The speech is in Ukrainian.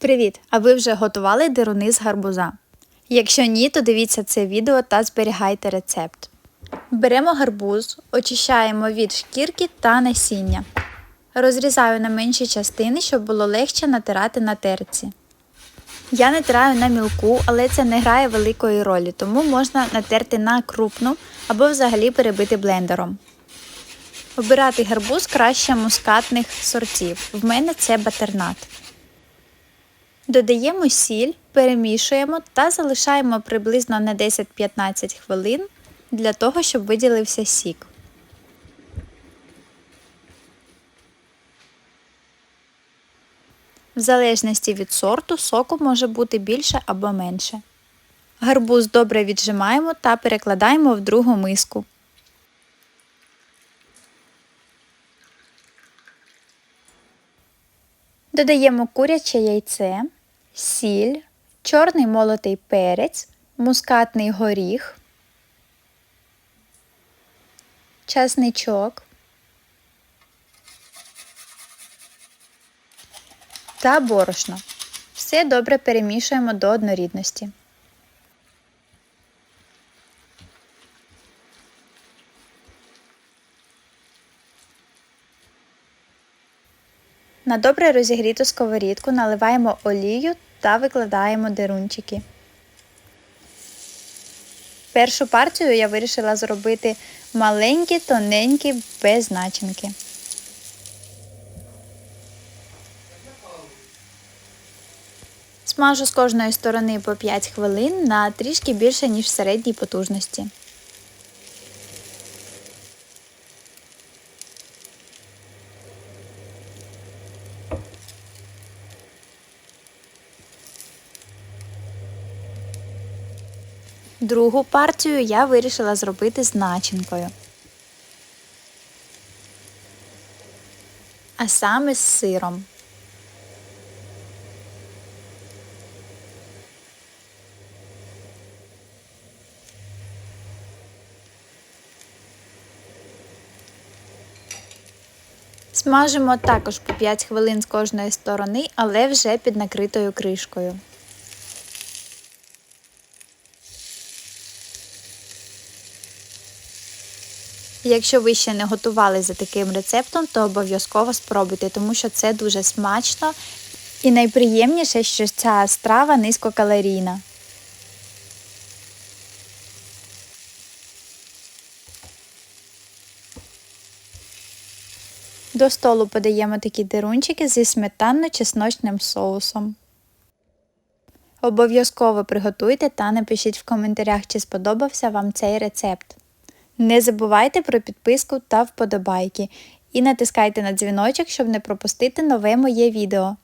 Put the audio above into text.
Привіт! А ви вже готували дируни з гарбуза? Якщо ні, то дивіться це відео та зберігайте рецепт. Беремо гарбуз, очищаємо від шкірки та насіння. Розрізаю на менші частини, щоб було легше натирати на терці. Я натираю на мілку, але це не грає великої ролі, тому можна натерти на крупну або взагалі перебити блендером. Обирати гарбуз краще мускатних сортів. В мене це батернат. Додаємо сіль, перемішуємо та залишаємо приблизно на 10-15 хвилин для того, щоб виділився сік. В залежності від сорту соку може бути більше або менше. Гарбуз добре віджимаємо та перекладаємо в другу миску. Додаємо куряче яйце, сіль, чорний молотий перець, мускатний горіх, часничок та борошно. Все добре перемішуємо до однорідності. На добре розігріту сковорідку наливаємо олію та викладаємо дерунчики. Першу партію я вирішила зробити маленькі, тоненькі, без начинки. Смажу з кожної сторони по 5 хвилин на трішки більше, ніж середній потужності. Другу партію я вирішила зробити з начинкою. А саме з сиром. Смажимо також по 5 хвилин з кожної сторони, але вже під накритою кришкою. Якщо ви ще не готували за таким рецептом, то обов'язково спробуйте, тому що це дуже смачно і найприємніше, що ця страва низькокалорійна. До столу подаємо такі дирунчики зі сметанно-чесночним соусом. Обов'язково приготуйте та напишіть в коментарях, чи сподобався вам цей рецепт. Не забувайте про підписку та вподобайки і натискайте на дзвіночок, щоб не пропустити нове моє відео.